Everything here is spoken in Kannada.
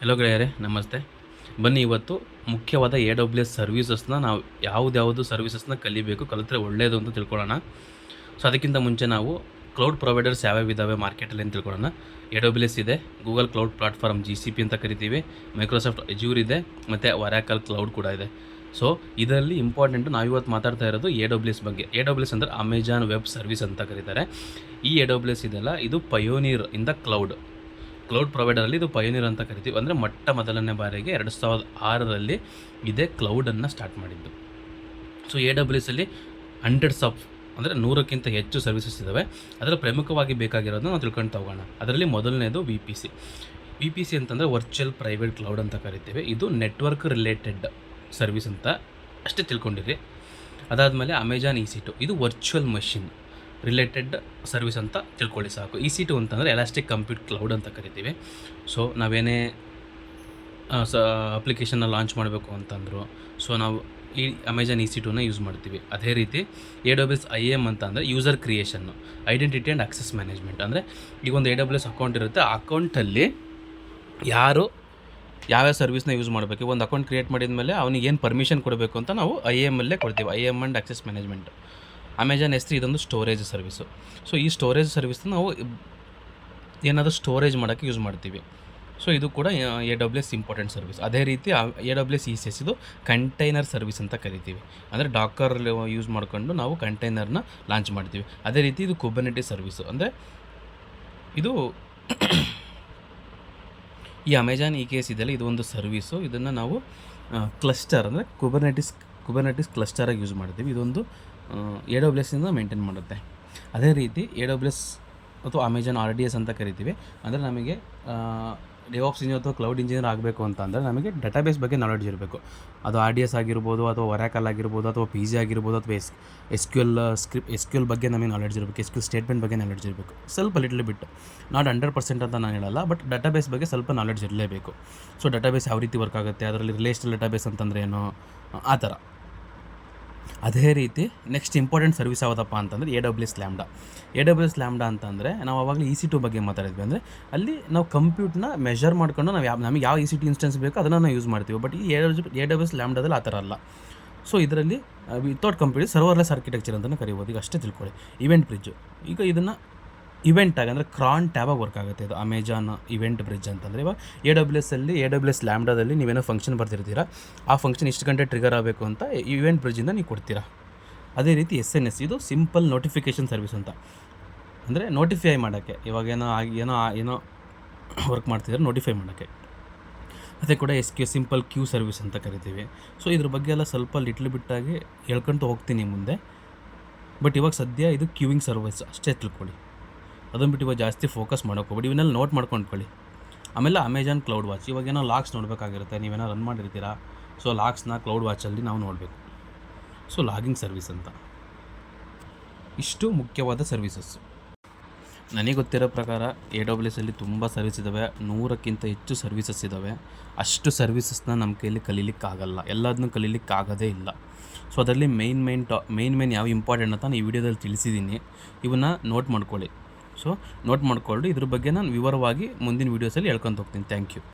ಹಲೋ ಗೆಳೆಯರೇ, ನಮಸ್ತೆ. ಬನ್ನಿ ಇವತ್ತು ಮುಖ್ಯವಾದ ಎ ಡಬ್ಲ್ಯೂ ಎಸ್ ಸರ್ವೀಸಸ್ನ ನಾವು ಯಾವುದ್ಯಾವುದು ಸರ್ವೀಸಸ್ನ ಕಲಿಬೇಕು, ಕಲಿತ್ರೆ ಒಳ್ಳೆಯದು ಅಂತ ತಿಳ್ಕೊಳ್ಳೋಣ. ಸೊ ಅದಕ್ಕಿಂತ ಮುಂಚೆ ನಾವು ಕ್ಲೌಡ್ ಪ್ರೊವೈಡರ್ಸ್ ಯಾವ್ಯಾವ ಇದ್ದಾವೆ ಮಾರ್ಕೆಟಲ್ಲಿ ಅಂತ ತಿಳ್ಕೊಳ್ಳೋಣ. ಎ ಡಬ್ಲ್ಯೂ ಎಸ್ ಇದೆ Google cloud platform G C P ಅಂತ ಕರಿತೀವಿ ಮೈಕ್ರೋಸಾಫ್ಟ್ ಅಜ್ಯೂರ್ ಇದೆ, ಮತ್ತು ವರಾಕಲ್ ಕ್ಲೌಡ್ ಕೂಡ ಇದೆ. ಸೊ ಇದರಲ್ಲಿ ಇಂಪಾರ್ಟೆಂಟು ನಾವಿವತ್ತು ಮಾತಾಡ್ತಾ ಇರೋದು ಎ ಡಬ್ಲ್ಯೂ ಎಸ್ ಬಗ್ಗೆ. ಎ ಡಬ್ಲ್ಯೂ ಎಸ್ ಅಂದರೆ ಅಮೆಜಾನ್ ವೆಬ್ ಸರ್ವಿಸ್ ಅಂತ ಕರೀತಾರೆ. ಈ ಎ ಡಬ್ಲ್ಯೂ ಎಸ್ ಇದೆಲ್ಲ, ಇದು pioneer in the cloud cloud ಪ್ರೊವೈಡರಲ್ಲಿ ಇದು ಪಯೋನೀರ್ ಅಂತ ಕರಿತೀವಿ. ಅಂದರೆ ಮೊಟ್ಟ ಮೊದಲನೇ ಬಾರಿಗೆ ಎರಡು ಸಾವಿರದ ಆರರಲ್ಲಿ ಇದೇ ಕ್ಲೌಡನ್ನು ಸ್ಟಾರ್ಟ್ ಮಾಡಿದ್ದು. ಸೊ ಎ ಡಬ್ಲ್ಯೂ ಎಸ್ ಅಲ್ಲಿ ಹಂಡ್ರೆಡ್ಸ್ ಆಫ್ ಅಂದರೆ ನೂರಕ್ಕಿಂತ ಹೆಚ್ಚು ಸರ್ವಿಸಸ್ ಇದ್ದಾವೆ ಅದರ ಪ್ರಮುಖವಾಗಿ ಬೇಕಾಗಿರೋದನ್ನ ನಾವು ತಿಳ್ಕೊಂಡು ತಗೋಣ. ಅದರಲ್ಲಿ ಮೊದಲನೇದು V P C V P C ಅಂತಂದರೆ ವರ್ಚುವಲ್ ಪ್ರೈವೇಟ್ ಕ್ಲೌಡ್ ಅಂತ ಕರಿತೀವಿ. ಇದು ನೆಟ್ವರ್ಕ್ ರಿಲೇಟೆಡ್ ಸರ್ವಿಸ್ ಅಂತ ಅಷ್ಟೇ ತಿಳ್ಕೊಂಡಿರಿ. ಅದಾದಮೇಲೆ ಅಮೆಜಾನ್ ಇ ಸಿ ಟು ಇದು ವರ್ಚುವಲ್ ಮಷಿನ್ ರಿಲೇಟೆಡ್ ಸರ್ವಿಸ್ ಅಂತ ತಿಳ್ಕೊಳ್ಳಿ ಸಾಕು. ಇ ಸಿ ಟು ಅಂತಂದರೆ ಎಲಾಸ್ಟಿಕ್ ಕಂಪ್ಯೂಟ್ ಕ್ಲೌಡ್ ಅಂತ ಕರಿತೀವಿ. ಸೊ ನಾವೇನೇ ಸ ಅಪ್ಲಿಕೇಶನ್ನ ಲಾಂಚ್ ಮಾಡಬೇಕು ಅಂತಂದರು ಸೊ ನಾವು ಈ ಅಮೆಜಾನ್ ಇ ಸಿ ಟೂನ ಯೂಸ್ ಮಾಡ್ತೀವಿ. ಅದೇ ರೀತಿ A W S I M ಅಂತ ಅಂದರೆ ಯೂಸರ್ ಕ್ರಿಯೇಷನ್ನು ಐಡೆಂಟಿಟಿ ಆ್ಯಂಡ್ ಆಕ್ಸೆಸ್ ಮ್ಯಾನೇಜ್ಮೆಂಟ್ ಅಂದರೆ ಈಗ ಒಂದು ಎ ಡಬ್ಲ್ಯೂ ಎಸ್ ಅಕೌಂಟ್ ಇರುತ್ತೆ, ಆ ಅಕೌಂಟಲ್ಲಿ ಯಾರು, ಯಾವ್ಯಾವ ಸರ್ವಿಸ್ನ ಯೂಸ್ ಮಾಡಬೇಕು, ಒಂದು ಅಕೌಂಟ್ ಕ್ರಿಯೇಟ್ ಮಾಡಿದ ಮೇಲೆ ಅವನಿಗೆ ಏನು ಪರ್ಮಿಷನ್ ಕೊಡಬೇಕು ಅಂತ ನಾವು ಐ ಎಂ ಅಲ್ಲೇ ಕೊಡ್ತೀವಿ. I M and access management Amazon S ಇದೊಂದು ಸ್ಟೋರೇಜ್ ಸರ್ವಿಸು ಸೊ ಈ ಸ್ಟೋರೇಜ್ ಸರ್ವಿಸ್ನ ನಾವು ಏನಾದರೂ ಸ್ಟೋರೇಜ್ ಮಾಡೋಕ್ಕೆ ಯೂಸ್ ಮಾಡ್ತೀವಿ. ಸೊ ಇದು ಕೂಡ A W S important service ಅದೇ ರೀತಿ A W S E C S ಇದು ಕಂಟೈನರ್ ಸರ್ವಿಸ್ ಅಂತ ಕರಿತೀವಿ. ಅಂದರೆ ಡಾಕರ್ ಯೂಸ್ ಮಾಡ್ಕೊಂಡು ನಾವು ಕಂಟೈನರ್ನ ಲಾಂಚ್ ಮಾಡ್ತೀವಿ. ಅದೇ ರೀತಿ ಇದು ಕುಬರ್ನೆಟಿ ಸರ್ವಿಸು ಅಂದರೆ ಇದು ಈ ಅಮೆಜಾನ್ ಇ ಕೇಸ್ ಇದೆಯಲ್ಲ ಇದು ಒಂದು ಸರ್ವಿಸು ಇದನ್ನು ನಾವು ಕ್ಲಸ್ಟರ್ ಅಂದರೆ ಕುಬರ್ನೆಟಿಸ್ ಕುಬರ್ನೆಟಿಸ್ ಕ್ಲಸ್ಟರಾಗಿ ಯೂಸ್ ಮಾಡ್ತೀವಿ. ಇದೊಂದು ಎ ಡಬ್ಲ್ಯೂ ಮೇಂಟೈನ್ ಮಾಡುತ್ತೆ. ಅದೇ ರೀತಿ ಎ ಡಬ್ಲ್ಯೂ ಅಥವಾ ಅಮೆಜಾನ್ ಆರ್ ಡಿ ಎಸ್ ಅಂತ ಕರಿತೀವಿ. ಅಂದರೆ ನಮಗೆ ಡೆವಾಪ್ಸ್ ಇಂಜಿನಿಯರ್ ಅಥವಾ ಕ್ಲೌಡ್ ಇಂಜಿನಿಯರ್ ಆಗಬೇಕು ಅಂತ ಅಂದರೆ ನಮಗೆ ಡಟಾಬೇಸ್ ಬಗ್ಗೆ ನಾಲೆಡ್ಜ್ ಇರಬೇಕು. ಅದು ಆರ್ ಡಿ ಎಸ್ ಆಗಿರ್ಬೋದು ಅಥವಾ ವರಾಕಲ್ ಆಗಿರ್ಬೋದು ಅಥವಾ ಪಿ ಜಿ ಆಗಿರ್ಬೋದು ಅಥವಾ S S Q L script S Q L ಬಗ್ಗೆ ನಮಗೆ ನಾಲೆಡ್ಜ್ ಇರಬೇಕು. ಎಸ್ ಕ್ಯೂ ಸ್ಟೇಟ್ಮೆಂಟ್ ಬಗ್ಗೆ ನಾಲೆಡ್ಜ್ ಇರಬೇಕು. ಸ್ವಲ್ಪ little bit not hundred percent ಅಂತ ನಾನು ಹೇಳಲ್ಲ ಬಟ್ ಡಟಾಬೇಸ್ ಬಗ್ಗೆ ಸ್ವಲ್ಪ ನಾಲೆಡ್ಜ್ ಇರಲೇಬೇಕು. ಸೊ ಡಟಾಬೇಸ್ ಯಾವ ರೀತಿ ವರ್ಕ್ ಆಗುತ್ತೆ? ಅದರಲ್ಲಿ ರಿಲೇಷನಲ್ ಡಟಾಬೇಸ್ ಅಂತಂದ್ರೆ ಏನು? ಆ ಥರ. ಅದೇ ರೀತಿ ನೆಕ್ಸ್ಟ್ ಇಂಪಾರ್ಟೆಂಟ್ ಸರ್ವಿಸ್ ಯಾವುದಪ್ಪ ಅಂತಂದರೆ ಎ ಡಬ್ಲ್ಯೂ ಸ್ಲ್ಯಾಮ್ಡ ಎ ಡಬ್ಲ್ಯೂ ಎಸ್ ಲ್ಯಾಮ್ಡಾ ಅಂತಂದರೆ ನಾವು ಆವಾಗಲೇ ಇ ಸಿ ಟು ಬಗ್ಗೆ ಮಾತಾಡಿದ್ವಿ ಅಂದರೆ ಅಲ್ಲಿ ನಾವು ಕಂಪ್ಯೂಟ್ನ ಮೆಷರ್ ಮಾಡ್ಕೊಂಡು ನಾವು ಯಾವ, ನಮಗೆ ಯಾವ ಇ ಸಿ ಟಿ ಇನ್ಸ್ಟೆನ್ಸ್ ಬೇಕೋ ಅದನ್ನು ನಾವು ಯೂಸ್ ಮಾಡ್ತೀವಿ. ಬಟ್ ಈ ಎ ಎ ಡಬ್ಲ್ಯೂ ಎಸ್ ಆ ಥರ ಅಲ್ಲ. ಸೊ ಇದರಲ್ಲಿ ವಿತೌಟ್ ಕಂಪ್ಯೂಟರ್ ಸರ್ವರ್ಲೆಸ್ ಆರ್ಕಿಟೆಕ್ಚರ್ ಅಂತಲೇ ಕರಿಬೋದು. ಈಗ ಅಷ್ಟೇ ತಿಳ್ಕೊಳ್ಳಿ ಇವೆಂಟ್ ಬ್ರಿಡ್ಜ್ ಈಗ ಇದನ್ನು ಇವೆಂಟ್ ಆಗಿ ಅಂದರೆ ಕ್ರಾನ್ ಟ್ಯಾಬಾಗಿ ವರ್ಕ್ ಆಗುತ್ತೆ. ಇದು ಅಮೆಜಾನ್ ಇವೆಂಟ್ ಬ್ರಿಡ್ಜ್ ಅಂತಂದರೆ ಇವಾಗ ಎ ಡಬ್ಲ್ಯೂ ಎಸ್ ಅಲ್ಲಿ ಎ ಡಬ್ಲ್ಯೂ ಎಸ್ ಲ್ಯಾಮ್ಡಾದಲ್ಲಿ ನೀವೇನೋ ಫಂಕ್ಷನ್ ಬರ್ತಿರ್ತೀರಾ ಆ ಫಂಕ್ಷನ್ ಇಷ್ಟು ಗಂಟೆ ಟ್ರಿಗರ್ ಆಗಬೇಕು ಅಂತ ಇವೆಂಟ್ ಬ್ರಿಡ್ಜಿಂದ ನೀವು ಕೊಡ್ತೀರಾ. ಅದೇ ರೀತಿ ಎಸ್ ಎನ್ ಎಸ್ ಇದು ಸಿಂಪಲ್ ನೋಟಿಫಿಕೇಷನ್ ಸರ್ವಿಸ್ ಅಂತ. ಅಂದರೆ ನೋಟಿಫೈ ಮಾಡೋಕ್ಕೆ. ಇವಾಗ ಏನೋ ಆಗಿ, ಏನೋ ಏನೋ ವರ್ಕ್ ಮಾಡ್ತಿದ್ದಾರೆ ನೋಟಿಫೈ ಮಾಡೋಕ್ಕೆ. ಅದೇ ಕೂಡ S Q simple queue service ಅಂತ ಕರಿತೀವಿ. ಸೊ ಇದ್ರ ಬಗ್ಗೆ ಎಲ್ಲ ಸ್ವಲ್ಪ ಲಿಟ್ಲ್ ಬಿಟ್ಟಾಗಿ ಹೇಳ್ಕೊಂತ ಹೋಗ್ತೀನಿ ಮುಂದೆ. ಬಟ್ ಇವಾಗ ಸದ್ಯ ಇದು ಕ್ಯೂವಿಂಗ್ ಸರ್ವಿಸ್ ಅಷ್ಟೇ ತಿಳ್ಕೊಳ್ಳಿ. ಅದನ್ನು ಬಿಟ್ಟು ಇವಾಗ ಜಾಸ್ತಿ ಫೋಕಸ್ ಮಾಡೋಕೆ ಹೋಗ್ಬಿಡಿ. ಇವನ್ನೆಲ್ಲ ನೋಟ್ ಮಾಡ್ಕೊಂಡ್ಕೊಳ್ಳಿ. ಆಮೇಲೆ ಅಮೆಜಾನ್ ಕ್ಲೌಡ್ ವಾಚ್ ಇವಾಗ ಏನೋ ಲಾಕ್ಸ್ ನೋಡಬೇಕಾಗಿರುತ್ತೆ. ನೀವೇನೋ ರನ್ ಮಾಡಿರ್ತೀರಾ. ಸೊ ಲಾಕ್ಸ್ನ ಕ್ಲೌಡ್ ವಾಚಲ್ಲಿ ನಾವು ನೋಡಬೇಕು. ಸೊ ಲಾಗಿಂಗ್ ಸರ್ವಿಸ್ ಅಂತ. ಇಷ್ಟು ಮುಖ್ಯವಾದ ಸರ್ವಿಸಸ್ ನನಗೆ ಗೊತ್ತಿರೋ ಪ್ರಕಾರ ಎ ಡಬ್ಲ್ಯೂ ಎಸ್ ಅಲ್ಲಿ ತುಂಬ ಸರ್ವಿಸ್ ಇದ್ದಾವೆ ನೂರಕ್ಕಿಂತ ಹೆಚ್ಚು ಸರ್ವಿಸಸ್ ಇದ್ದಾವೆ ಅಷ್ಟು ಸರ್ವಿಸಸ್ನ ನಮ್ಮ ಕೈಯಲ್ಲಿ ಕಲೀಲಿಕ್ಕಾಗಲ್ಲ. ಎಲ್ಲದನ್ನೂ ಕಲೀಲಿಕ್ಕಾಗೋದೇ ಇಲ್ಲ. ಸೊ ಅದರಲ್ಲಿ ಮೇಯ್ನ್ ಮೇಯ್ನ್ ಟಾ ಮೇಯ್ನ್ ಮೇಯ್ನ್ ಯಾವ ಇಂಪಾರ್ಟೆಂಟ್ ಅಂತ ನಾನು ಈ ವಿಡಿಯೋದಲ್ಲಿ ತಿಳಿಸಿದ್ದೀನಿ. ಇವನ್ನ ನೋಟ್ ಮಾಡ್ಕೊಳ್ಳಿ. ಸೊ ನೋಟ್ ಮಾಡ್ಕೊಳ್ಳಿ ಇದ್ರ ಬಗ್ಗೆ ನಾನು ವಿವರವಾಗಿ ಮುಂದಿನ ವೀಡಿಯೋಸಲ್ಲಿ ಹೇಳ್ಕೊಂತ ಹೋಗ್ತೀನಿ. Thank you